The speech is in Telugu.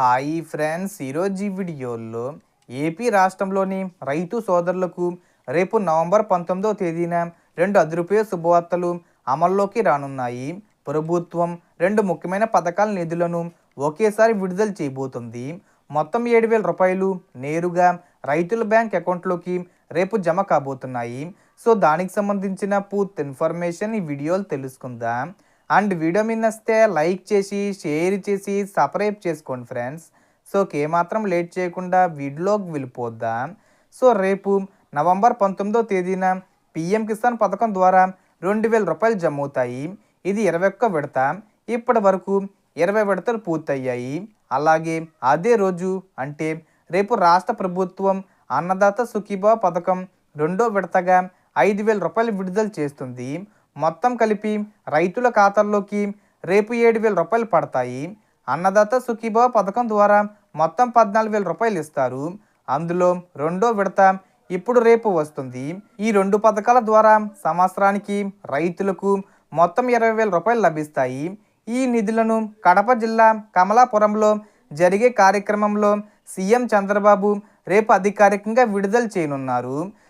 Hi friends. ఈరోజు ఈ వీడియోలో ఏపీ రాష్ట్రంలోని రైతు సోదరులకు రేపు నవంబర్ పంతొమ్మిదవ తేదీన రెండు అదిరిపోయే శుభవార్తలు అమల్లోకి రానున్నాయి. ప్రభుత్వం రెండు ముఖ్యమైన పథకాల నిధులను ఒకేసారి విడుదల చేయబోతుంది. మొత్తం ఏడు వేల రూపాయలు నేరుగా రైతుల బ్యాంక్ అకౌంట్లోకి రేపు జమ కాబోతున్నాయి. సో దానికి సంబంధించిన పూర్తి ఇన్ఫర్మేషన్ ఈ వీడియోలు తెలుసుకుందాం. అండ్ వీడియో మీద నచ్చితే లైక్ చేసి షేర్ చేసి సబ్స్క్రైబ్ చేసుకోండి ఫ్రెండ్స్. సో ఏమాత్రం లేట్ చేయకుండా వీడియోకి వెళ్ళిపోద్దాం. సో రేపు నవంబర్ పంతొమ్మిదో తేదీన పిఎం కిసాన్ పథకం ద్వారా రెండు వేల రూపాయలు జమ అవుతాయి ఇది ఇరవై ఒక్క విడత. ఇప్పటి వరకు ఇరవై విడతలు పూర్తయ్యాయి. అలాగే అదే రోజు అంటే రేపు రాష్ట్ర ప్రభుత్వం అన్నదాత సుఖీభావ పథకం రెండో విడతగా ఐదు వేల రూపాయలు విడుదల చేస్తుంది. మొత్తం కలిపి రైతుల ఖాతాల్లోకి రేపు ఏడు వేల రూపాయలు పడతాయి. అన్నదాత సుఖీభావ పథకం ద్వారా మొత్తం పద్నాలుగు వేల రూపాయలు ఇస్తారు. అందులో రెండో విడత ఇప్పుడు రేపు వస్తుంది. ఈ రెండు పథకాల ద్వారా సంవత్సరానికి రైతులకు మొత్తం ఇరవై వేల రూపాయలు లభిస్తాయి. ఈ నిధులను కడప జిల్లా కమలాపురంలో జరిగే కార్యక్రమంలో సీఎం చంద్రబాబు రేపు అధికారికంగా విడుదల చేయనున్నారు.